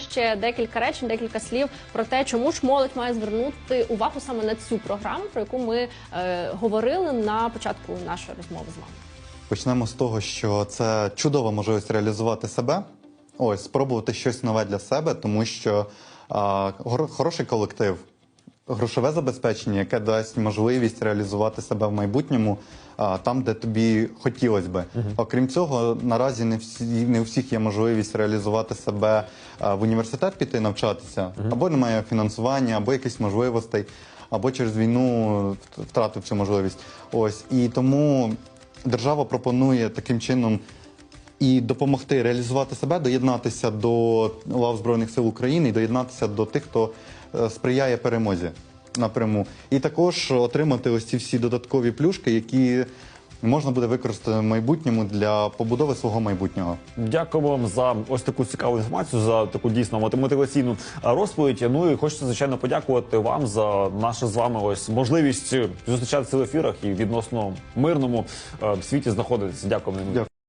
Ще декілька речень, декілька слів про те, чому ж молодь має звернути увагу саме на цю програму, про яку ми е, говорили на початку нашої розмови з вами. Почнемо з того, що це чудова можливість реалізувати себе. Ось, спробувати щось нове для себе, тому що е, хороший колектив, грошове забезпечення, яке дасть можливість реалізувати себе в майбутньому там, де тобі хотілося би. Окрім цього, наразі не всі не у всіх є можливість реалізувати себе в університет піти навчатися, або немає фінансування, або якихось можливостей, або через війну втратив цю можливість. Ось. І тому держава пропонує таким чином і допомогти реалізувати себе, доєднатися до лав Збройних сил України і доєднатися до тих, хто е, сприяє перемозі напряму. І також отримати ось ці всі додаткові плюшки, які можна буде використати в майбутньому для побудови свого майбутнього. Дякую вам за ось таку цікаву інформацію, за таку дійсно мотив- мотиваційну розповідь. Ну і хочеться звичайно подякувати вам за нашу з вами ось можливість зустрічатися в ефірах і відносно мирному е, світі знаходитися. Дякую. Дякую.